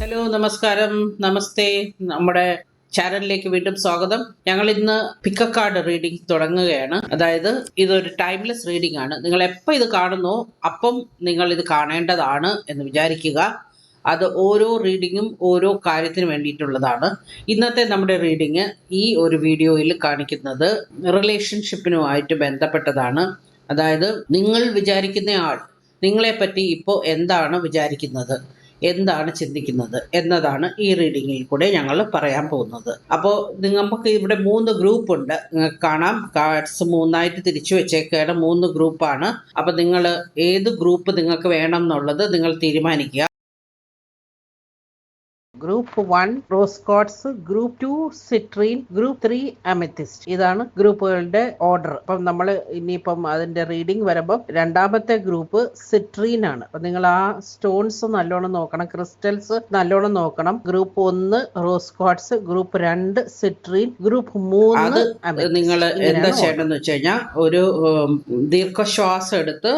Hello നമസ്കാരം. നമസ്തേ. നമ്മുടെ ചാനലിലേക്ക് വീണ്ടും സ്വാഗതം. ഞങ്ങൾ ഇന്ന് പിക്കക്കാർഡ് റീഡിംഗ് തുടങ്ങുകയാണ്. അതായത് ഇതൊരു ടൈംലെസ് റീഡിംഗ് ആണ്. നിങ്ങൾ എപ്പോൾ ഇത് കാണുന്നോ അപ്പം നിങ്ങൾ ഇത് കാണേണ്ടതാണ് എന്ന് വിചാരിക്കുക. അത് ഓരോ റീഡിങ്ങും ഓരോ കാര്യത്തിന് വേണ്ടിയിട്ടുള്ളതാണ്. ഇന്നത്തെ നമ്മുടെ റീഡിങ് ഈ ഒരു വീഡിയോയിൽ കാണിക്കുന്നത് റിലേഷൻഷിപ്പിനുമായിട്ട് ബന്ധപ്പെട്ടതാണ്. അതായത് നിങ്ങൾ വിചാരിക്കുന്ന ആൾ നിങ്ങളെപ്പറ്റി ഇപ്പോൾ എന്താണ് വിചാരിക്കുന്നത്? എന്താണ് ചിന്തിക്കുന്നത്? എന്നതാണ് ഈ റീഡിങ്ങിൽ കൂടെ ഞങ്ങൾ പറയാൻ പോകുന്നത്. അപ്പോൾ നമുക്ക് ഇവിടെ മൂന്ന് ഗ്രൂപ്പ് ഉണ്ട്. നിങ്ങൾക്ക് കാണാം. കാർഡ്സ് മൂന്നായിട്ട് തിരിച്ചു വെച്ചേക്കാണ് മൂന്ന് ഗ്രൂപ്പാണ് അപ്പോൾ നിങ്ങൾ ഏത് ഗ്രൂപ്പ് നിങ്ങൾക്ക് വേണം എന്നുള്ളത് നിങ്ങൾ തീരുമാനിക്കുക. Group one rose quartz group two citrine group three amethyst ഇതാണ് ഗ്രൂപ്പുകളുടെ ഓർഡർ അപ്പം നമ്മൾ ഇനിയിപ്പം അതിന്റെ റീഡിംഗ് വരുമ്പോൾ രണ്ടാമത്തെ ഗ്രൂപ്പ് സിട്രീൻ ആണ്. അപ്പം നിങ്ങൾ ആ സ്റ്റോൺസ് നല്ലോണം നോക്കണം ക്രിസ്റ്റൽസ് നല്ലോണം നോക്കണം. ഗ്രൂപ്പ് ഒന്ന് റോസ് കോട്സ് ഗ്രൂപ്പ് രണ്ട് സിട്രീൻ ഗ്രൂപ്പ് മൂന്ന് നിങ്ങൾ എന്താ ചെയ്യേണ്ടതെന്ന് വെച്ച് കഴിഞ്ഞാൽ ഒരു ദീർഘശ്വാസം എടുത്ത്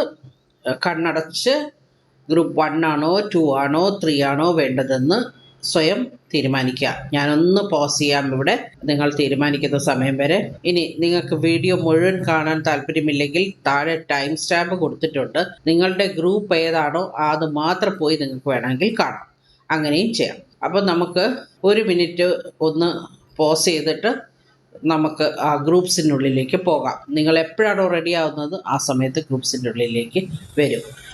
കണ്ണടച്ച് ഗ്രൂപ്പ് വൺ ആണോ ടു ആണോ ത്രീ ആണോ വേണ്ടതെന്ന് സ്വയം തീരുമാനിക്കുക. ഞാനൊന്ന് പോസ് ചെയ്യാം ഇവിടെ. നിങ്ങൾ തീരുമാനിക്കുന്ന സമയം വരെ. ഇനി നിങ്ങൾക്ക് വീഡിയോ മുഴുവൻ കാണാൻ താല്പര്യമില്ലെങ്കിൽ താഴെ ടൈം സ്റ്റാമ്പ് കൊടുത്തിട്ടുണ്ട്. നിങ്ങളുടെ ഗ്രൂപ്പ് ഏതാണോ അത് മാത്രം പോയി നിങ്ങൾക്ക് വേണമെങ്കിൽ കാണാം. അങ്ങനെയും ചെയ്യാം. അപ്പം നമുക്ക് ഒരു മിനിറ്റ് ഒന്ന് പോസ് ചെയ്തിട്ട് നമുക്ക് ആ ഗ്രൂപ്പ്സിനുള്ളിലേക്ക് പോകാം. നിങ്ങൾ എപ്പോഴാണോ റെഡി ആവുന്നത് ആ സമയത്ത് ഗ്രൂപ്പ്സിന്റെ ഉള്ളിലേക്ക് വരും.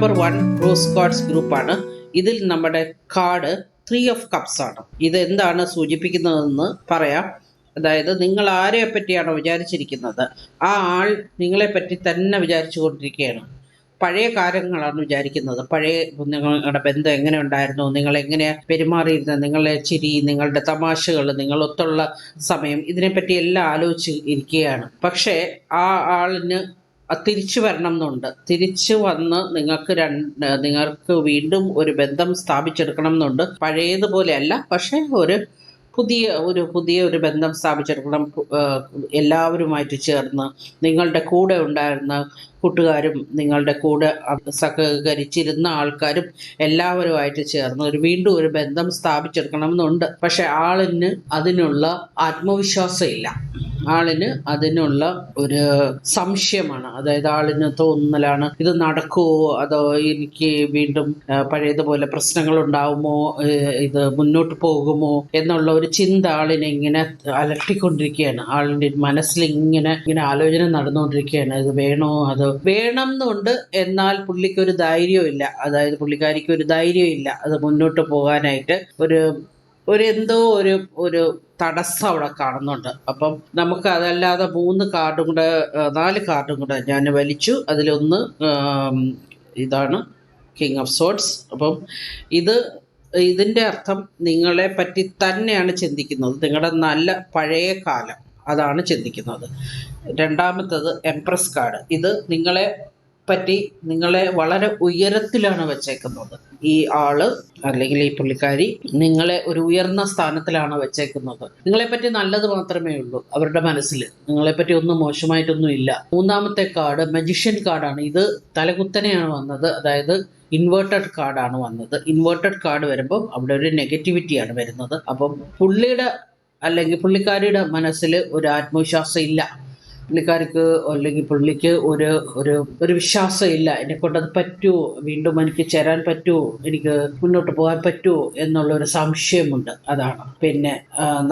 നമ്പർ വൺ റോസ് കാർഡ്സ് ഗ്രൂപ്പാണ് ഇതിൽ നമ്മുടെ കാർഡ് ത്രീ ഓഫ് കപ്സ് ആണ്. ഇത് എന്താണ് സൂചിപ്പിക്കുന്നതെന്ന് പറയാം. അതായത് നിങ്ങൾ ആരെ പറ്റിയാണോ വിചാരിച്ചിരിക്കുന്നത്? ആ ആൾ നിങ്ങളെ പറ്റി തന്നെ വിചാരിച്ചു കൊണ്ടിരിക്കുകയാണ് പഴയ കാര്യങ്ങളാണ് വിചാരിക്കുന്നത്. പഴയ നിങ്ങളുടെ ബന്ധം എങ്ങനെ ഉണ്ടായിരുന്നു? നിങ്ങൾ എങ്ങനെ പെരുമാറിയിരുന്നത് നിങ്ങളുടെ ചിരി നിങ്ങളുടെ തമാശകൾ നിങ്ങളൊത്തുള്ള സമയം ഇതിനെപ്പറ്റി എല്ലാം ആലോചിച്ച് ഇരിക്കുകയാണ്. പക്ഷേ ആ ആളിന് തിരിച്ചു വരണം എന്നുണ്ട് തിരിച്ചു വന്ന് നിങ്ങൾക്ക് രണ്ട് നിങ്ങൾക്ക് വീണ്ടും ഒരു ബന്ധം സ്ഥാപിച്ചെടുക്കണം എന്നുണ്ട് പഴയതുപോലെയല്ല പക്ഷേ ഒരു പുതിയ ഒരു പുതിയ ഒരു ബന്ധം സ്ഥാപിച്ചെടുക്കണം എല്ലാവരുമായിട്ട് ചേർന്ന് നിങ്ങളുടെ കൂടെ ഉണ്ടായിരുന്ന കൂട്ടുകാരും നിങ്ങളുടെ കൂടെ സഹകരിച്ചിരുന്ന ആൾക്കാരും എല്ലാവരുമായിട്ട് ചേർന്ന് ഒരു വീണ്ടും ഒരു ബന്ധം സ്ഥാപിച്ചെടുക്കണമെന്നുണ്ട്. പക്ഷെ ആളിന് അതിനുള്ള ആത്മവിശ്വാസം ഇല്ല ആളിന് അതിനുള്ള ഒരു സംശയമാണ്. അതായത് ആളിന് തോന്നലാണ് ഇത് നടക്കുമോ അതോ എനിക്ക് വീണ്ടും പഴയതുപോലെ പ്രശ്നങ്ങൾ ഉണ്ടാവുമോ ഇത് മുന്നോട്ട് പോകുമോ? എന്നുള്ള ഒരു ചിന്ത ആളിനെ ഇങ്ങനെ അലട്ടിക്കൊണ്ടിരിക്കുകയാണ്. ആളിന്റെ മനസ്സിൽ ഇങ്ങനെ ഇങ്ങനെ ആലോചന നടന്നുകൊണ്ടിരിക്കുകയാണ്. ഇത് വേണോ? അത് വേണം എന്നുണ്ട് എന്നാൽ പുള്ളിക്ക് ഒരു ധൈര്യമില്ല അതായത് പുള്ളിക്കാരിക്ക് ഒരു ധൈര്യമില്ല അത് മുന്നോട്ട് പോകാനായിട്ട് ഒരു ഒരു എന്തോ ഒരു ഒരു തടസ്സം അവിടെ കാണുന്നുണ്ട്. അപ്പം നമുക്ക് അതല്ലാതെ മൂന്ന് കാർഡും കൂടെ നാല് കാർഡും കൂടെ ഞാൻ വലിച്ചു. അതിലൊന്ന് ഇതാണ് കിങ് ഓഫ് സോട്സ് അപ്പം ഇത് ഇതിന്റെ അർത്ഥം നിങ്ങളെ പറ്റി തന്നെയാണ് ചിന്തിക്കുന്നത്. നിങ്ങളുടെ നല്ല പഴയ കാലം. അതാണ് ചിന്തിക്കുന്നത്. രണ്ടാമത്തത് എംപ്രസ് കാർഡ് ഇത് നിങ്ങളെ പറ്റി നിങ്ങളെ വളരെ ഉയരത്തിലാണ് വെച്ചേക്കുന്നത്. ഈ ആൾ അല്ലെങ്കിൽ ഈ പുള്ളിക്കാരി നിങ്ങളെ ഒരു ഉയർന്ന സ്ഥാനത്തിലാണ് വെച്ചേക്കുന്നത്. നിങ്ങളെ പറ്റി നല്ലത് മാത്രമേ ഉള്ളൂ അവരുടെ മനസ്സിൽ. നിങ്ങളെ പറ്റി ഒന്നും മോശമായിട്ടൊന്നും ഇല്ല. മൂന്നാമത്തെ കാർഡ് മജിഷ്യൻ കാർഡാണ് ഇത് തലകുത്തനെയാണ് വന്നത്. അതായത് ഇൻവേർട്ടഡ് കാർഡാണ് വന്നത്. ഇൻവേർട്ടഡ് കാർഡ് വരുമ്പോൾ അവിടെ ഒരു നെഗറ്റിവിറ്റിയാണ് വരുന്നത്. അപ്പം പുള്ളിയുടെ അല്ലെങ്കിൽ പുള്ളിക്കാരിയുടെ മനസ്സിൽ ഒരു ആത്മവിശ്വാസം ഇല്ല. പുള്ളിക്കാർക്ക് അല്ലെങ്കിൽ പുള്ളിക്ക് ഒരു ഒരു ഒരു വിശ്വാസം ഇല്ല. എന്നെ കൊണ്ടത് പറ്റുമോ വീണ്ടും എനിക്ക് ചേരാൻ പറ്റുമോ എനിക്ക് മുന്നോട്ട് പോകാൻ പറ്റുമോ എന്നുള്ള ഒരു സംശയമുണ്ട്. അതാണ്. പിന്നെ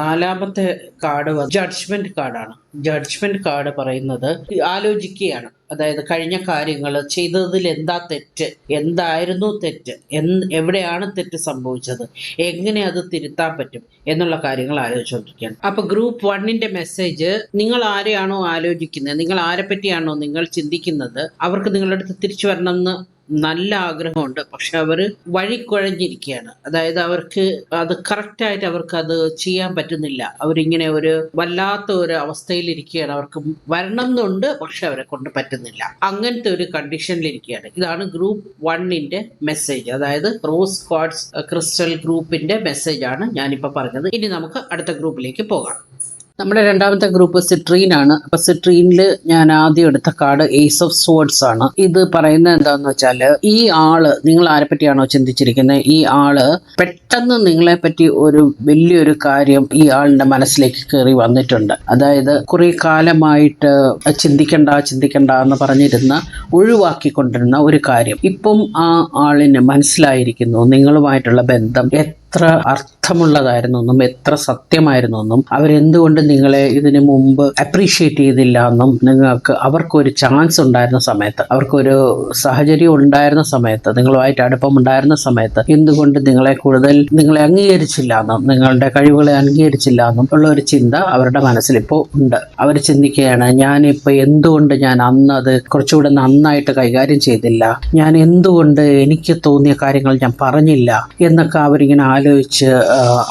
നാലാമത്തെ കാർഡ് ജഡ്ജ്മെന്റ് കാർഡാണ് ജഡ്ജ്മെന്റ് കാർഡ് പറയുന്നത് ആലോചിക്കുകയാണ്. അതായത് കഴിഞ്ഞ കാര്യങ്ങൾ ചെയ്തതിൽ എന്താ തെറ്റ്? എന്തായിരുന്നു തെറ്റ്? എന്ത് എവിടെയാണ് തെറ്റ് സംഭവിച്ചത്? എങ്ങനെ അത് തിരുത്താൻ പറ്റും? എന്നുള്ള കാര്യങ്ങൾ ആലോചിച്ചുകൊണ്ടിരിക്കുകയാണ്. അപ്പൊ ഗ്രൂപ്പ് വണ്ണിന്റെ മെസ്സേജ് നിങ്ങൾ ആരെയാണോ ആലോചിക്കുന്നത്? നിങ്ങൾ ആരെ പറ്റിയാണോ നിങ്ങൾ ചിന്തിക്കുന്നത്? അവർക്ക് നിങ്ങളുടെ അടുത്ത് തിരിച്ചു വരണമെന്ന് നല്ല ആഗ്രഹമുണ്ട്. പക്ഷെ അവർ വഴിക്കുഴഞ്ഞിരിക്കുകയാണ് അതായത് അവർക്ക് അത് കറക്റ്റായിട്ട് അവർക്ക് അത് ചെയ്യാൻ പറ്റുന്നില്ല. അവരിങ്ങനെ ഒരു വല്ലാത്ത ഒരു അവസ്ഥയിലിരിക്കുകയാണ്. അവർക്ക് വരണം എന്നുണ്ട് പക്ഷെ അവരെ കൊണ്ട് പറ്റുന്നില്ല. അങ്ങനത്തെ ഒരു കണ്ടീഷനിലിരിക്കുകയാണ്. ഇതാണ് ഗ്രൂപ്പ് വണ്ണിന്റെ മെസ്സേജ്. അതായത് റോസ് ക്വാഡ്സ് ക്രിസ്റ്റൽ ഗ്രൂപ്പിന്റെ മെസ്സേജ് ആണ് ഞാനിപ്പോൾ പറഞ്ഞത്. ഇനി നമുക്ക് അടുത്ത ഗ്രൂപ്പിലേക്ക് പോകാം. നമ്മുടെ രണ്ടാമത്തെ ഗ്രൂപ്പ് സിട്രീൻ ആണ്. അപ്പൊ സിട്രീനിൽ ഞാൻ ആദ്യം എടുത്ത കാർഡ് ഏസ് ഓഫ് സ്വേർഡ്സ് ആണ്. ഇത് പറയുന്നത് എന്താന്ന് വെച്ചാൽ ഈ ആൾ നിങ്ങൾ ആരെ പറ്റിയാണോ ചിന്തിച്ചിരിക്കുന്നത്? ഈ ആൾ പെട്ടെന്ന് നിങ്ങളെ പറ്റി ഒരു വലിയൊരു കാര്യം ഈ ആളിന്റെ മനസ്സിലേക്ക് കയറി വന്നിട്ടുണ്ട്. അതായത് കുറെ കാലമായിട്ട് ചിന്തിക്കണ്ട ചിന്തിക്കണ്ട എന്ന് പറഞ്ഞിരുന്ന ഒഴിവാക്കിക്കൊണ്ടിരുന്ന ഒരു കാര്യം. ഇപ്പം ആ ആളിന് മനസ്സിലായിരിക്കുന്നു നിങ്ങളുമായിട്ടുള്ള ബന്ധം എത്ര അർത്ഥമുള്ളതായിരുന്നു എന്നും എത്ര സത്യമായിരുന്നു എന്നും അവരെന്തുകൊണ്ട് നിങ്ങളെ ഇതിനു മുമ്പ് അപ്രീഷിയേറ്റ് ചെയ്തില്ല എന്നും നിങ്ങൾക്ക് അവർക്കൊരു ചാൻസ് ഉണ്ടായിരുന്ന സമയത്ത് അവർക്കൊരു സാഹചര്യം ഉണ്ടായിരുന്ന സമയത്ത് നിങ്ങളുമായിട്ട് അടുപ്പം ഉണ്ടായിരുന്ന സമയത്ത് എന്തുകൊണ്ട് നിങ്ങളെ കൂടുതൽ നിങ്ങളെ അംഗീകരിച്ചില്ല എന്നും നിങ്ങളുടെ കഴിവുകളെ അംഗീകരിച്ചില്ല എന്നും ഉള്ള ഒരു ചിന്ത അവരുടെ മനസ്സിൽ ഇപ്പോൾ ഉണ്ട്. അവർ ചിന്തിക്കുകയാണ് ഞാനിപ്പോൾ എന്തുകൊണ്ട് ഞാൻ അന്ന് അത് കുറച്ചുകൂടെ നന്നായിട്ട് കൈകാര്യം ചെയ്തില്ല? ഞാൻ എന്തുകൊണ്ട് എനിക്ക് തോന്നിയ കാര്യങ്ങൾ ഞാൻ പറഞ്ഞില്ല? എന്നൊക്കെ അവരിങ്ങനെ ആലോചിച്ച്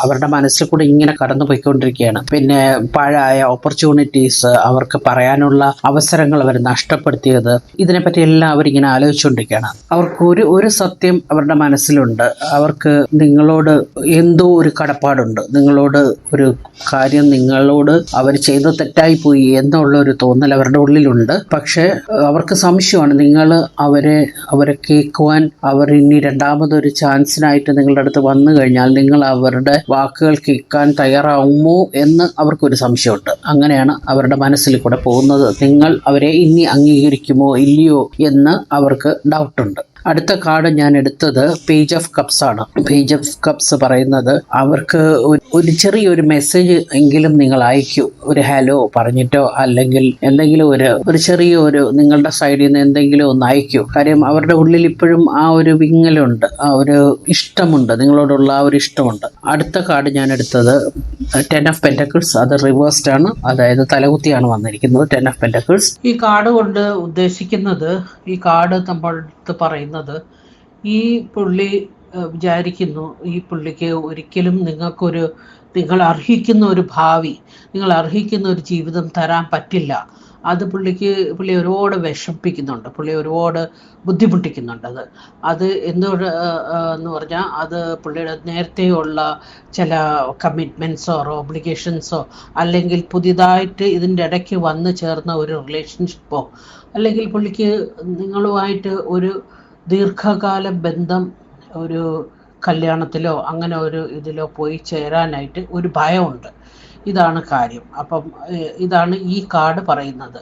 അവരുടെ മനസ്സിൽ കൂടെ ഇങ്ങനെ കടന്നു പോയിക്കൊണ്ടിരിക്കുകയാണ് പിന്നെ പഴയ ഓപ്പർച്യൂണിറ്റീസ് അവർക്ക് പറയാനുള്ള അവസരങ്ങൾ അവർ നഷ്ടപ്പെടുത്തിയത്. ഇതിനെപ്പറ്റി എല്ലാം അവരിങ്ങനെ ആലോചിച്ചുകൊണ്ടിരിക്കുകയാണ്. അവർക്ക് ഒരു ഒരു സത്യം അവരുടെ മനസ്സിലുണ്ട്. അവർക്ക് നിങ്ങളോട് എന്തോ ഒരു കടപ്പാടുണ്ട്. നിങ്ങളോട് ഒരു കാര്യം നിങ്ങളോട് അവർ ചെയ്ത് തെറ്റായി പോയി എന്നുള്ള ഒരു തോന്നൽ അവരുടെ ഉള്ളിലുണ്ട്. പക്ഷേ അവർക്ക് സംശയമാണ്. നിങ്ങൾ അവരെ അവരെ കേൾക്കുവാൻ അവർ ഇനി രണ്ടാമതൊരു ചാൻസിനായിട്ട് നിങ്ങളുടെ അടുത്ത് വന്നു കഴിഞ്ഞാൽ നിങ്ങൾ അവരുടെ വാക്കുകൾ കേൾക്കാൻ തയ്യാറാവുമോ എന്ന് അവർക്കൊരു സംശയമുണ്ട്. അങ്ങനെയാണ് അവരുടെ മനസ്സിൽ കൂടെ പോകുന്നത്. നിങ്ങൾ അവരെ ഇനി അംഗീകരിക്കുമോ ഇല്ലയോ എന്ന് അവർക്ക് ഡൗട്ടുണ്ട് അടുത്ത കാർഡ് ഞാൻ എടുത്തത് പേജ് ഓഫ് കപ്സ് ആണ്. പേജ് ഓഫ് കപ്സ് പറയുന്നത് അവർക്ക് ഒരു- ചെറിയൊരു മെസ്സേജ് എങ്കിലും നിങ്ങൾ അയക്കൂ. ഒരു ഹലോ പറഞ്ഞിട്ടോ അല്ലെങ്കിൽ എന്തെങ്കിലും ഒരു ഒരു ചെറിയ ഒരു നിങ്ങളുടെ സൈഡിൽ നിന്ന് എന്തെങ്കിലും ഒന്ന് അയക്കൂ. കാര്യം അവരുടെ ഉള്ളിൽ ഇപ്പോഴും ആ ഒരു വിങ്ങലുണ്ട് ആ ഒരു ഇഷ്ടമുണ്ട് നിങ്ങളോടുള്ള ആ ഒരു ഇഷ്ടമുണ്ട്. അടുത്ത കാർഡ് ഞാൻ എടുത്തത് ടെൻ ഓഫ് പെന്റക്കിൾസ് അത് റിവേഴ്സ്ഡ് ആണ്. അതായത് തലകുത്തിയാണ് വന്നിരിക്കുന്നത് ടെൻ ഓഫ് പെന്റക്കിൾസ് ഈ കാർഡ് കൊണ്ട് ഉദ്ദേശിക്കുന്നത് ഈ കാർഡ് നമ്മൾ പറയുന്നത് ഈ പുള്ളി വിചാരിക്കുന്നു ഈ പുള്ളിക്ക് ഒരിക്കലും നിങ്ങൾക്കൊരു നിങ്ങൾ അർഹിക്കുന്ന ഒരു ഭാവി നിങ്ങൾ അർഹിക്കുന്ന ഒരു ജീവിതം തരാൻ പറ്റില്ല. അത് പുള്ളിക്ക് പുള്ളി ഒരുപാട് വിഷമിപ്പിക്കുന്നുണ്ട്. പുള്ളി ഒരുപാട് ബുദ്ധിമുട്ടിക്കുന്നുണ്ട് അത്. അത് എന്തുകൊണ്ട് എന്ന് പറഞ്ഞാൽ അത് പുള്ളിയുടെ നേരത്തെയുള്ള ചില കമ്മിറ്റ്മെന്റ്സോ ഒബ്ലിഗേഷൻസോ അല്ലെങ്കിൽ പുതിയതായിട്ട് ഇതിന്റെ ഇടയ്ക്ക് വന്നു ചേർന്ന ഒരു റിലേഷൻഷിപ്പോ അല്ലെങ്കിൽ പുള്ളിക്ക് നിങ്ങളുമായിട്ട് ഒരു ദീർഘകാല ബന്ധം ഒരു കല്യാണത്തിലോ അങ്ങനെ ഒരു ഇതിലോ പോയി ചേരാനായിട്ട് ഒരു ഭയമുണ്ട്. ഇതാണ് കാര്യം. അപ്പം ഇതാണ് ഈ കാർഡ് പറയുന്നത്.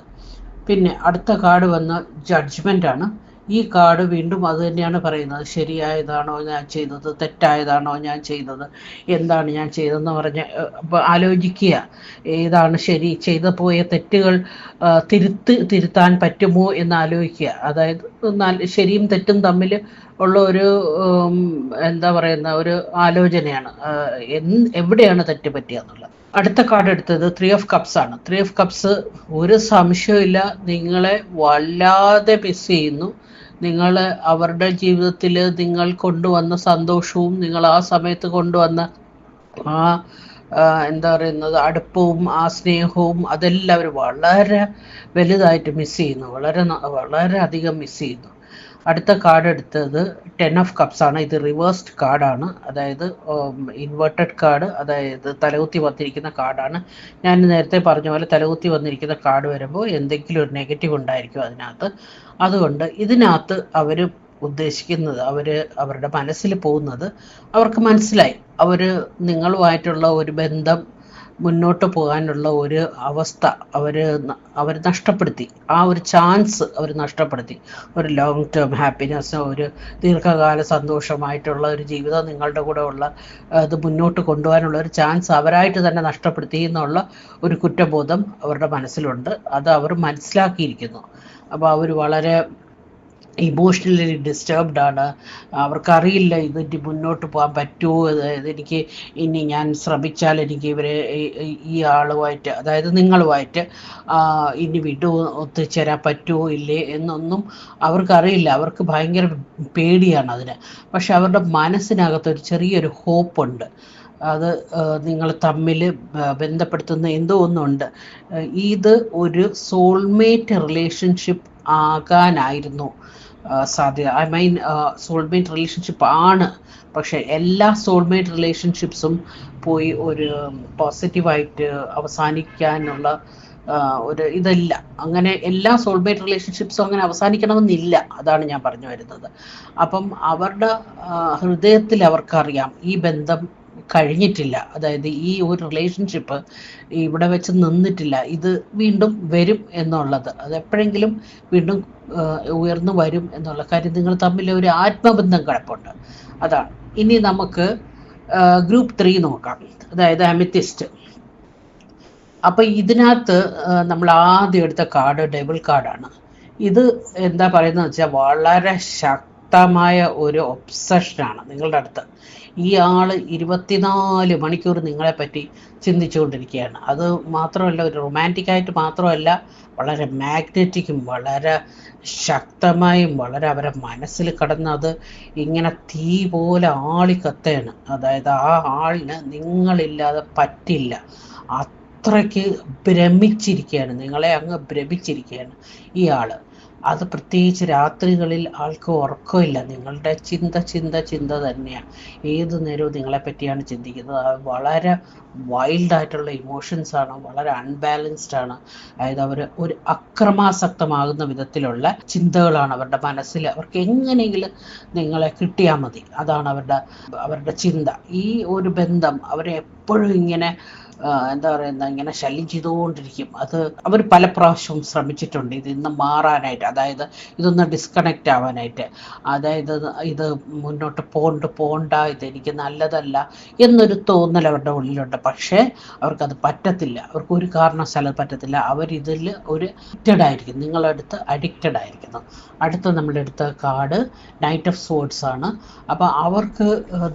പിന്നെ അടുത്ത കാർഡ് വന്ന് ജഡ്ജ്മെന്റ് ആണ്. ഈ കാർഡ് വീണ്ടും അത് തന്നെയാണ് പറയുന്നത്. ശരിയായതാണോ ഞാൻ ചെയ്തത്? തെറ്റായതാണോ ഞാൻ ചെയ്തത്? എന്താണ് ഞാൻ ചെയ്തതെന്ന് പറഞ്ഞ് ആലോചിക്കുക. ഏതാണ് ശരി? ചെയ്തു പോയ തെറ്റുകൾ തിരുത്ത് തിരുത്താൻ പറ്റുമോ എന്ന് ആലോചിക്കുക. അതായത് ശരിയും തെറ്റും തമ്മിൽ ഉള്ള ഒരു എന്താ പറയുന്ന ഒരു ആലോചനയാണ്. എവിടെയാണ് തെറ്റ് പറ്റിയെന്നുള്ളത്? അടുത്ത കാർഡ് എടുത്തത് ത്രീ ഓഫ് കപ്സ് ആണ്. ത്രീ ഓഫ് കപ്സ് ഒരു സംശയമില്ല നിങ്ങളെ വല്ലാതെ മിസ് ചെയ്യുന്നു. നിങ്ങൾ അവരുടെ ജീവിതത്തിൽ നിങ്ങൾ കൊണ്ടുവന്ന സന്തോഷവും നിങ്ങൾ ആ സമയത്ത് കൊണ്ടുവന്ന ആ എന്താ പറയുന്നത് അടുപ്പവും ആ സ്നേഹവും അതെല്ലാം അവർ വളരെ വലുതായിട്ട് മിസ് ചെയ്യുന്നു. വളരെ വളരെ അധികം മിസ് ചെയ്യുന്നു. അടുത്ത കാർഡ് എടുത്തത് ടെൻ ഓഫ് കപ്സ് ആണ്. ഇത് റിവേഴ്സ്ഡ് കാർഡാണ് അതായത് ഇൻവേർട്ടഡ് കാർഡ് അതായത് തലകുത്തി വന്നിരിക്കുന്ന കാർഡാണ് ഞാൻ നേരത്തെ പറഞ്ഞ പോലെ തലകുത്തി വന്നിരിക്കുന്ന കാർഡ് വരുമ്പോൾ എന്തെങ്കിലും ഒരു നെഗറ്റീവ് ഉണ്ടായിരിക്കും അതിനകത്ത്. അതുകൊണ്ട് ഇതിനകത്ത് അവർ ഉദ്ദേശിക്കുന്നത് അവർ അവരുടെ മനസ്സിൽ പോകുന്നത് അവർക്ക് മനസ്സിലായി. അവർ നിങ്ങളുമായിട്ടുള്ള ഒരു ബന്ധം മുന്നോട്ട് പോകാനുള്ള ഒരു അവസ്ഥ അവർ അവർ നഷ്ടപ്പെടുത്തി. ആ ഒരു ചാൻസ് അവർ നഷ്ടപ്പെടുത്തി. ഒരു ലോങ് ടേം ഹാപ്പിനെസ് ഒരു ദീർഘകാല സന്തോഷമായിട്ടുള്ള ഒരു ജീവിതം നിങ്ങളുടെ കൂടെ ഉള്ള അത് മുന്നോട്ട് കൊണ്ടുപോകാനുള്ള ഒരു ചാൻസ് അവരായിട്ട് തന്നെ നഷ്ടപ്പെടുത്തി എന്നുള്ള ഒരു കുറ്റബോധം അവരുടെ മനസ്സിലുണ്ട്. അത് അവർ മനസ്സിലാക്കിയിരിക്കുന്നു. അപ്പോൾ അവർ വളരെ ഇമോഷണലി ഡിസ്റ്റർബ്ഡ് ആണ്. അവർക്കറിയില്ല ഇതിന്റെ മുന്നോട്ട് പോകാൻ പറ്റുമോ? അതായത് എനിക്ക് ഇനി ഞാൻ ശ്രമിച്ചാൽ എനിക്ക് ഇവരെ ഈ- ആളുമായിട്ട് അതായത് നിങ്ങളുമായിട്ട് ഇനി വിട്ടു ഒത്തുചേരാൻ പറ്റുമോ ഇല്ലേ എന്നൊന്നും അവർക്കറിയില്ല. അവർക്ക് ഭയങ്കര പേടിയാണ് അതിന്. പക്ഷെ അവരുടെ മനസ്സിനകത്ത് ഒരു ചെറിയൊരു ഹോപ്പുണ്ട് അത് നിങ്ങൾ തമ്മിൽ ബന്ധപ്പെടുത്തുന്ന എന്തോ ഒന്നുണ്ട്. ഇത് ഒരു സോൾമേറ്റ് റിലേഷൻഷിപ്പ് ആകാനായിരുന്നു. സാധ്യത. ഐ മീൻ സോൾമേറ്റ് റിലേഷൻഷിപ്പ് ആണ്. പക്ഷേ എല്ലാ സോൾമേറ്റ് റിലേഷൻഷിപ്സും പോയി ഒരു പോസിറ്റീവായിട്ട് അവസാനിക്കാനുള്ള ഒരു ഇതല്ല. അങ്ങനെ എല്ലാ സോൾമേറ്റ് റിലേഷൻഷിപ്സും അങ്ങനെ അവസാനിക്കണമെന്നില്ല. അതാണ് ഞാൻ പറഞ്ഞു വരുന്നത്. അപ്പം അവരുടെ ഹൃദയത്തിൽ അവർക്കറിയാം ഈ ബന്ധം കഴിഞ്ഞിട്ടില്ല. അതായത് ഈ ഒരു റിലേഷൻഷിപ്പ് ഇവിടെ വെച്ച് നിന്നിട്ടില്ല. ഇത് വീണ്ടും വരും എന്നുള്ളത്. അത് എപ്പോഴെങ്കിലും വീണ്ടും ഉയർന്നു വരും എന്നുള്ള കാര്യം നിങ്ങൾ തമ്മിൽ ഒരു ആത്മബന്ധം കിടപ്പുണ്ട്. അതാണ്. ഇനി നമുക്ക് ഗ്രൂപ്പ് ത്രീ നോക്കാം. അതായത് അമിത്തിസ്റ്റ് അപ്പൊ ഇതിനകത്ത് നമ്മൾ ആദ്യം എടുത്ത കാർഡ് ഡബിൾ കാർഡാണ് ഇത് എന്താ പറയുന്നത് വെച്ചാൽ വളരെ ശക്തമായ ഒരു ഒബ്സഷനാണ് നിങ്ങളുടെ അടുത്ത്. ഈ ആൾ ഇരുപത്തിനാല് മണിക്കൂർ നിങ്ങളെ പറ്റി ചിന്തിച്ചുകൊണ്ടിരിക്കുകയാണ്. അത് മാത്രമല്ല ഒരു റൊമാന്റിക് ആയിട്ട് മാത്രമല്ല വളരെ മാഗ്നറ്റിക്കും വളരെ ശക്തമായും വളരെ അവരെ മനസ്സിൽ കടന്നത് ഇങ്ങനെ തീ പോലെ ആളിക്കത്തയാണ് അതായത് ആ ആളിന് നിങ്ങളില്ലാതെ പറ്റില്ല. അത്രയ്ക്ക് ഭ്രമിച്ചിരിക്കുകയാണ്. നിങ്ങളെ അങ്ങ് ഭ്രമിച്ചിരിക്കുകയാണ് ഈ ആൾ. അത് പ്രത്യേകിച്ച് രാത്രികളിൽ ആൾക്ക് ഉറക്കമില്ല. നിങ്ങളുടെ ചിന്ത ചിന്ത ചിന്ത തന്നെയാണ് ഏത് നേരവും നിങ്ങളെ പറ്റിയാണ് ചിന്തിക്കുന്നത് വളരെ വൈൽഡ് ആയിട്ടുള്ള ഇമോഷൻസ് ആണ്. വളരെ അൺബാലൻസ്ഡ് ആണ്. അതായത് അവർ ഒരു അക്രമാസക്തമാകുന്ന വിധത്തിലുള്ള ചിന്തകളാണ് അവരുടെ മനസ്സിൽ. അവർക്ക് എങ്ങനെയെങ്കിലും നിങ്ങളെ കിട്ടിയാൽ മതി. അതാണ് അവരുടെ അവരുടെ ചിന്ത. ഈ ഒരു ബന്ധം അവരെ എപ്പോഴും ഇങ്ങനെ എന്താ പറയുന്ന ഇങ്ങനെ ശല്യം ചെയ്തുകൊണ്ടിരിക്കും. അത് അവർ പല പ്രാവശ്യവും ശ്രമിച്ചിട്ടുണ്ട്. ഇത് ഇന്ന് മാറാനായിട്ട് അതായത് ഇതൊന്ന് ഡിസ്കണക്റ്റ് ആവാനായിട്ട്. അതായത് ഇത് മുന്നോട്ട് പോണ്ട് പോണ്ട ഇത് എനിക്ക് നല്ലതല്ല എന്നൊരു തോന്നൽ അവരുടെ ഉള്ളിലുണ്ട്. പക്ഷേ അവർക്കത് പറ്റത്തില്ല. അവർക്ക് ഒരു കാരണം കാരണവശാലും പറ്റത്തില്ല. അവരിതിൽ ഒരു അഡിക്റ്റഡ് ആയിരിക്കും നിങ്ങളടുത്ത് അഡിക്റ്റഡ് ആയിരിക്കുന്നു. അടുത്ത നമ്മളെടുത്ത കാർഡ് നൈറ്റ് ഓഫ് സോഡ്സ് ആണ്. അപ്പോൾ അവർക്ക്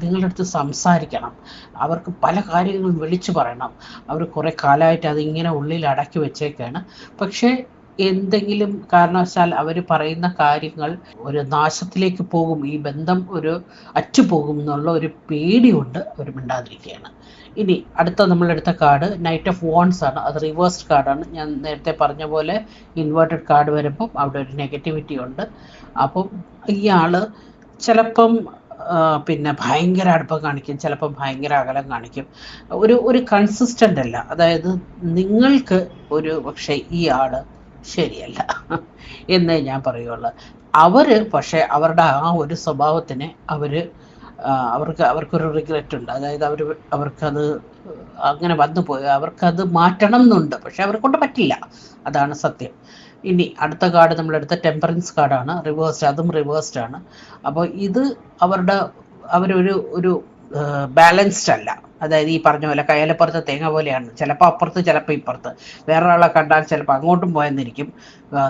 നിങ്ങളുടെ അടുത്ത് സംസാരിക്കണം. അവർക്ക് പല കാര്യങ്ങളും വിളിച്ചു പറയണം. അവർ കുറേ കാലമായിട്ട് അതിങ്ങനെ ഉള്ളിൽ അടക്കി വെച്ചേക്കാണ്. പക്ഷേ എന്തെങ്കിലും കാരണവശാൽ അവർ പറയുന്ന കാര്യങ്ങൾ ഒരു നാശത്തിലേക്ക് പോകും ഈ ബന്ധം ഒരു അറ്റുപോകും എന്നുള്ള ഒരു പേടിയുണ്ട് അവർ മിണ്ടാതിരിക്കുകയാണ്. ഇനി അടുത്ത നമ്മളെടുത്ത കാർഡ് നൈറ്റ് ഓഫ് വോൺസ് ആണ്. അത് റിവേഴ്സ്ഡ് കാർഡാണ് ഞാൻ നേരത്തെ പറഞ്ഞ പോലെ ഇൻവേർട്ടഡ് കാർഡ് വരുമ്പം അവിടെ ഒരു നെഗറ്റിവിറ്റി ഉണ്ട്. അപ്പം ഇയാൾ ചിലപ്പം പിന്നെ ഭയങ്കര അടുപ്പം കാണിക്കും. ചിലപ്പോൾ ഭയങ്കര അകലം കാണിക്കും. ഒരു ഒരു കൺസിസ്റ്റന്റ് അല്ല. അതായത് നിങ്ങൾക്ക് ഒരു പക്ഷേ ഈ ആൾ ശരിയല്ല എന്നേ ഞാൻ പറയുള്ളൂ. അവർ പക്ഷേ അവരുടെ ആ ഒരു സ്വഭാവത്തിന് അവർ അവർക്ക് അവർക്കൊരു റിഗ്രറ്റ് ഉണ്ട്. അതായത് അവർ അവർക്കത് അങ്ങനെ വന്നു പോയി അവർക്കത് മാറ്റണം എന്നുണ്ട്. പക്ഷെ അവരെ കൊണ്ട് പറ്റില്ല. അതാണ് സത്യം. ഇനി അടുത്ത കാർഡ് നമ്മളെടുത്ത ടെമ്പറൻസ് കാർഡാണ്. റിവേഴ്സ്ഡ് അതും റിവേഴ്സ്ഡ് ആണ്. അപ്പോൾ ഇത് അവരുടെ അവരൊരു ഒരു ബാലൻസ്ഡ് അല്ല. അതായത് ഈ പറഞ്ഞ പോലെ കയലപ്പുറത്ത് തേങ്ങ പോലെയാണ്. ചിലപ്പോൾ അപ്പുറത്ത് ചിലപ്പോൾ ഇപ്പുറത്ത്. വേറൊരാളെ കണ്ടാൽ ചിലപ്പോൾ അങ്ങോട്ടും പോയെന്നിരിക്കും.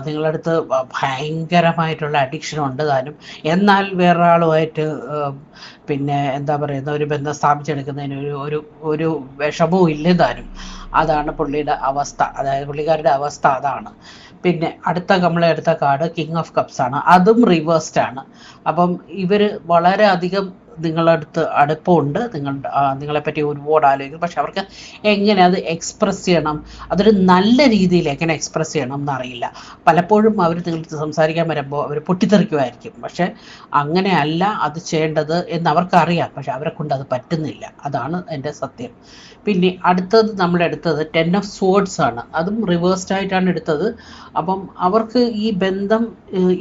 നിങ്ങളടുത്ത് ഭയങ്കരമായിട്ടുള്ള അഡിക്ഷൻ ഉണ്ട് താനും. എന്നാൽ വേറൊരാളുമായിട്ട് പിന്നെ എന്താ പറയുന്ന ഒരു ബന്ധം സ്ഥാപിച്ചെടുക്കുന്നതിന് ഒരു ഒരു ഒരു വിഷമവും ഇല്ല താനും. അതാണ് പുള്ളിയുടെ അവസ്ഥ. അതായത് പുള്ളിക്കാരുടെ അവസ്ഥ അതാണ്. പിന്നെ അടുത്ത നമ്മളെ കാർഡ് കിങ് ഓഫ് കപ്സ് ആണ്. അതും റിവേഴ്സ്ഡ് ആണ്. അപ്പം ഇവർ വളരെ അധികം നിങ്ങളടുത്ത് അടുപ്പമുണ്ട്. നിങ്ങളുടെ നിങ്ങളെ പറ്റി ഒരുപാട് ആലോചിക്കും. പക്ഷെ അവർക്ക് എങ്ങനെ അത് എക്സ്പ്രസ് ചെയ്യണം? അതൊരു നല്ല രീതിയിൽ എങ്ങനെ എക്സ്പ്രസ് ചെയ്യണം എന്നറിയില്ല. പലപ്പോഴും അവർ നിങ്ങൾക്ക് സംസാരിക്കാൻ വരുമ്പോൾ അവർ പൊട്ടിത്തെറിക്കുമായിരിക്കും. പക്ഷെ അങ്ങനെയല്ല അത് ചെയ്യേണ്ടത് എന്ന് അവർക്കറിയാം. പക്ഷെ അവരെ കൊണ്ട് അത് പറ്റുന്നില്ല. അതാണ് എന്റെ സത്യം. പിന്നെ അടുത്തത് നമ്മൾ എടുത്തത് ടെൻ ഓഫ് സോഡ്സ് ആണ്. അതും റിവേഴ്സ്ഡ് ആയിട്ടാണ് എടുത്തത്. അപ്പം അവർക്ക് ഈ ബന്ധം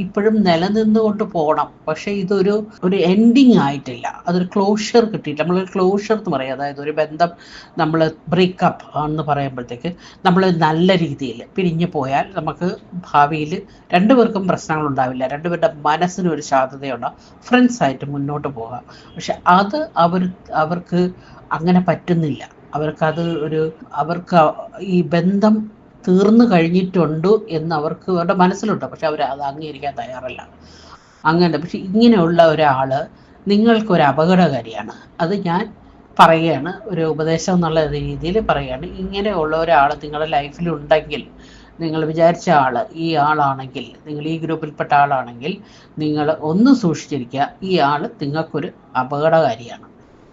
ഇപ്പോഴും നിലനിന്നുകൊണ്ട് പോകണം. പക്ഷേ ഇതൊരു ഒരു എൻഡിങ് ആയിട്ടില്ല. അതൊരു ക്ലോഷർ കിട്ടിയില്ല നമ്മൾ ക്ലോഷർ എന്ന് പറയും. അതായത് ഒരു ബന്ധം നമ്മൾ ബ്രേക്കപ്പ് എന്ന് പറയുമ്പോഴത്തേക്ക് നമ്മൾ നല്ല രീതിയിൽ പിരിഞ്ഞു പോയാൽ നമുക്ക് ഭാവിയിൽ രണ്ടുപേർക്കും പ്രശ്നങ്ങൾ ഉണ്ടാവില്ല. രണ്ടുപേരുടെ മനസ്സിന് ഒരു ശാന്തതയുണ്ടാവും ഫ്രണ്ട്സ് ആയിട്ട് മുന്നോട്ട് പോകാം. പക്ഷെ അത് അവർ അവർക്ക് അങ്ങനെ പറ്റുന്നില്ല. അവർക്കത് ഒരു അവർക്ക് ഈ ബന്ധം തീർന്നു കഴിഞ്ഞിട്ടുണ്ട് എന്ന് അവർക്ക് അവരുടെ മനസ്സിലുണ്ട്. പക്ഷെ അവർ അത് അംഗീകരിക്കാൻ തയ്യാറല്ല. അങ്ങനെ പക്ഷെ ഇങ്ങനെയുള്ള ഒരാൾ നിങ്ങൾക്കൊരു അപകടകാരിയാണ്. അത് ഞാൻ പറയുകയാണ് ഒരു ഉപദേശം എന്നുള്ള രീതിയിൽ പറയുകയാണ്. ഇങ്ങനെയുള്ള ഒരാൾ നിങ്ങളുടെ ലൈഫിൽ ഉണ്ടെങ്കിൽ നിങ്ങൾ വിചാരിച്ച ആൾ ഈ ആളാണെങ്കിൽ നിങ്ങൾ ഈ ഗ്രൂപ്പിൽപ്പെട്ട ആളാണെങ്കിൽ നിങ്ങൾ ഒന്ന് സൂക്ഷിച്ചിരിക്കുക. ഈ ആൾ നിങ്ങൾക്കൊരു അപകടകാരിയാണ്.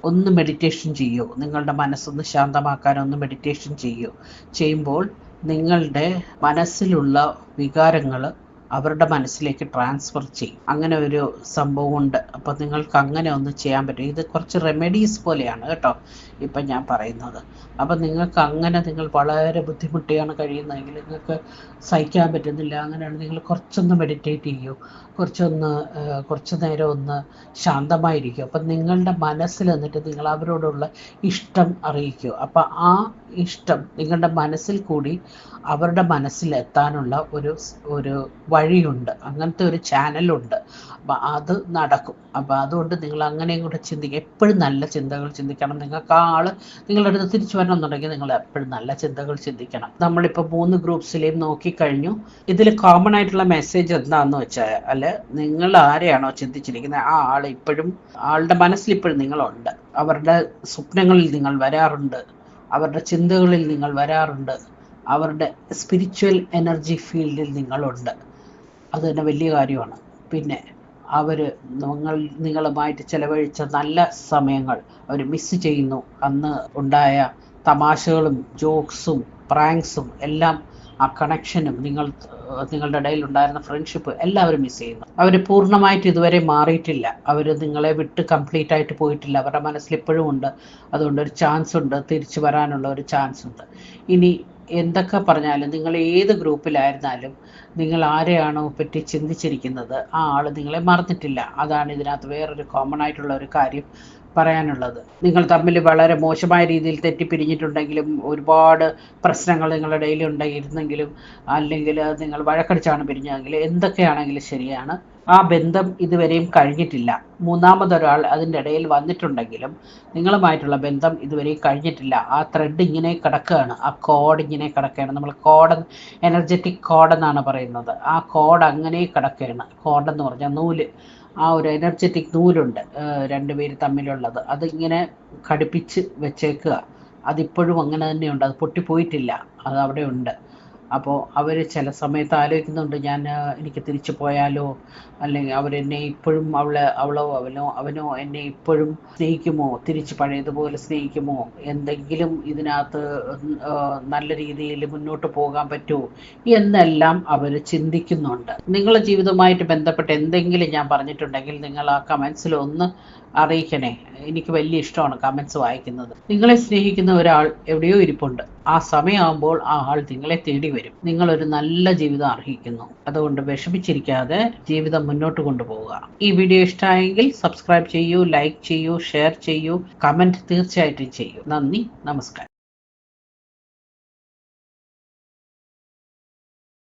ഒന്ന് മെഡിറ്റേഷൻ ചെയ്യൂ. നിങ്ങളുടെ മനസ്സൊന്ന് ശാന്തമാക്കാൻ ഒന്ന് മെഡിറ്റേഷൻ ചെയ്യൂ. ചെയ്യുമ്പോൾ നിങ്ങളുടെ മനസ്സിലുള്ള വികാരങ്ങൾ അവരുടെ മനസ്സിലേക്ക് ട്രാൻസ്ഫർ ചെയ്യും. അങ്ങനെ ഒരു സംഭവം ഉണ്ട്. അപ്പം നിങ്ങൾക്ക് അങ്ങനെ ഒന്ന് ചെയ്യാൻ പറ്റും. ഇത് കുറച്ച് റെമഡീസ് പോലെയാണ് കേട്ടോ ഇപ്പം ഞാൻ പറയുന്നത്. അപ്പം നിങ്ങൾക്ക് അങ്ങനെ നിങ്ങൾ വളരെ ബുദ്ധിമുട്ടിയാണ് കഴിയുന്നതെങ്കിൽ നിങ്ങൾക്ക് സഹിക്കാൻ പറ്റുന്നില്ല. അങ്ങനെയാണ് നിങ്ങൾ കുറച്ചൊന്ന് മെഡിറ്റേറ്റ് ചെയ്യൂ. കുറച്ചൊന്ന് കുറച്ച് നേരം ഒന്ന് ശാന്തമായിരിക്കും. അപ്പം നിങ്ങളുടെ മനസ്സിൽ എന്നിട്ട് നിങ്ങൾ അവരോടുള്ള ഇഷ്ടം അറിയിക്കൂ. അപ്പം ആ ഇഷ്ടം നിങ്ങളുടെ മനസ്സിൽ കൂടി അവരുടെ മനസ്സിൽ എത്താനുള്ള ഒരു ഒരു വഴിയുണ്ട്. അങ്ങനത്തെ ഒരു ചാനലുണ്ട് അപ്പം അത് നടക്കും. അപ്പം അതുകൊണ്ട് നിങ്ങൾ അങ്ങനെയും കൂടെ ചിന്തിക്കുക എപ്പോഴും നല്ല ചിന്തകൾ ചിന്തിക്കണം. നിങ്ങൾക്ക് ആ ആൾ നിങ്ങളുടെ അടുത്ത് തിരിച്ചു വരണം എന്നുണ്ടെങ്കിൽ നിങ്ങൾ എപ്പോഴും നല്ല ചിന്തകൾ ചിന്തിക്കണം. നമ്മളിപ്പോൾ മൂന്ന് ഗ്രൂപ്പ്സിലെയും നോക്കിക്കഴിഞ്ഞു ഇതിൽ കോമൺ ആയിട്ടുള്ള മെസ്സേജ് എന്താണെന്ന് വെച്ചാൽ അല്ല നിങ്ങൾ ആരെയാണോ ചിന്തിച്ചിരിക്കുന്നത് ആ ആൾ ഇപ്പോഴും ആളുടെ മനസ്സിൽ ഇപ്പോഴും നിങ്ങളുണ്ട്. അവരുടെ സ്വപ്നങ്ങളിൽ നിങ്ങൾ വരാറുണ്ട്. അവരുടെ ചിന്തകളിൽ നിങ്ങൾ വരാറുണ്ട്. അവരുടെ സ്പിരിച്വൽ എനർജി ഫീൽഡിൽ നിങ്ങളുണ്ട്. അത് തന്നെ വലിയ കാര്യമാണ്. പിന്നെ അവർ നിങ്ങൾ നിങ്ങളുമായിട്ട് ചിലവഴിച്ച നല്ല സമയങ്ങൾ അവർ മിസ് ചെയ്യുന്നു. അന്ന് ഉണ്ടായ തമാശകളും ജോക്സും പ്രാങ്ക്സും എല്ലാം ആ കണക്ഷനും നിങ്ങൾ നിങ്ങളുടെ ഇടയിൽ ഉണ്ടായിരുന്ന ഫ്രണ്ട്ഷിപ്പ് എല്ലാവരും മിസ് ചെയ്യുന്നു. അവർ പൂർണമായിട്ട് ഇതുവരെ മാറിയിട്ടില്ല. അവർ നിങ്ങളെ വിട്ട് കംപ്ലീറ്റ് ആയിട്ട് പോയിട്ടില്ല. അവരുടെ മനസ്സിൽ ഇപ്പോഴും ഉണ്ട്. അതുകൊണ്ട് ഒരു ചാൻസ് ഉണ്ട്. തിരിച്ചു വരാനുള്ള ഒരു ചാൻസ് ഉണ്ട്. ഇനി എന്തൊക്കെ പറഞ്ഞാലും നിങ്ങൾ ഏത് ഗ്രൂപ്പിലായിരുന്നാലും നിങ്ങൾ ആരെയാണോ പറ്റി ചിന്തിച്ചിരിക്കുന്നത് ആ ആൾ നിങ്ങളെ മറന്നിട്ടില്ല. അതാണ് ഇതിനകത്ത് വേറൊരു കോമൺ ആയിട്ടുള്ള ഒരു കാര്യം. പറയാനുള്ളത്. നിങ്ങൾ തമ്മിൽ വളരെ മോശമായ രീതിയിൽ തെറ്റിപ്പിരിഞ്ഞിട്ടുണ്ടെങ്കിലും ഒരുപാട് പ്രശ്നങ്ങൾ നിങ്ങളുടെ ഇടയിൽ ഉണ്ടായിരുന്നെങ്കിലും അല്ലെങ്കിൽ നിങ്ങൾ വഴക്കടിച്ചാണ് പിരിഞ്ഞതെങ്കിൽ എന്തൊക്കെയാണെങ്കിലും ശരിയാണ്. ആ ബന്ധം ഇതുവരെയും കഴിഞ്ഞിട്ടില്ല. മൂന്നാമതൊരാൾ അതിന്റെ ഇടയിൽ വന്നിട്ടുണ്ടെങ്കിലും നിങ്ങളുമായിട്ടുള്ള ബന്ധം ഇതുവരെയും കഴിഞ്ഞിട്ടില്ല. ആ ത്രെഡ് ഇങ്ങനെ കിടക്കുകയാണ്. ആ കോഡ് ഇങ്ങനെ കിടക്കുകയാണ്. നമ്മൾ കോഡ് എനർജറ്റിക് കോഡ് എന്നാണ് പറയുന്നത്. ആ കോഡ് അങ്ങനെ കിടക്കുകയാണ്. കോഡ് എന്ന് പറഞ്ഞാൽ നൂൽ. ആ ഒരു എനർജറ്റിക് നൂലുണ്ട് രണ്ടുപേര് തമ്മിലുള്ളത്. അതിങ്ങനെ ഘടിപ്പിച്ച് വെച്ചേക്കുക. അതിപ്പോഴും അങ്ങനെ തന്നെയുണ്ട്. അത് പൊട്ടിപ്പോയിട്ടില്ല. അത് അവിടെ ഉണ്ട്. അപ്പോൾ അവർ ചില സമയത്ത് ആലോചിക്കുന്നുണ്ട് ഞാൻ എനിക്ക് തിരിച്ചു പോയാലോ? അല്ലെങ്കിൽ അവരെന്നെ ഇപ്പോഴും അവളെ അവളോ അവനോ അവനോ എന്നെ ഇപ്പോഴും സ്നേഹിക്കുമോ? തിരിച്ച് പഴയതുപോലെ സ്നേഹിക്കുമോ? എന്തെങ്കിലും ഇതിനകത്ത് നല്ല രീതിയിൽ മുന്നോട്ട് പോകാൻ പറ്റുമോ? എന്നെല്ലാം അവർ ചിന്തിക്കുന്നുണ്ട്. നിങ്ങളുടെ ജീവിതവുമായിട്ട് ബന്ധപ്പെട്ട് എന്തെങ്കിലും ഞാൻ പറഞ്ഞിട്ടുണ്ടെങ്കിൽ നിങ്ങൾ ആ കമൻസിൽ ഒന്ന് അറിയിക്കണേ. എനിക്ക് വലിയ ഇഷ്ടമാണ് കമൻസ് വായിക്കുന്നത്. നിങ്ങളെ സ്നേഹിക്കുന്ന ഒരാൾ എവിടെയോ ഇരിപ്പുണ്ട്. ആ സമയമാകുമ്പോൾ ആ ആൾ നിങ്ങളെ തേടി വരും. നിങ്ങളൊരു നല്ല ജീവിതം അർഹിക്കുന്നു. അതുകൊണ്ട് വിഷമിച്ചിരിക്കാതെ ജീവിതം മുന്നോട്ട് കൊണ്ടുപോവുക. ഈ വീഡിയോ ഇഷ്ടമായെങ്കിൽ സബ്സ്ക്രൈബ് ചെയ്യൂ ലൈക്ക് ചെയ്യൂ ഷെയർ ചെയ്യൂ കമന്റ് തീർച്ചയായിട്ടും ചെയ്യൂ. നന്ദി നമസ്കാരം.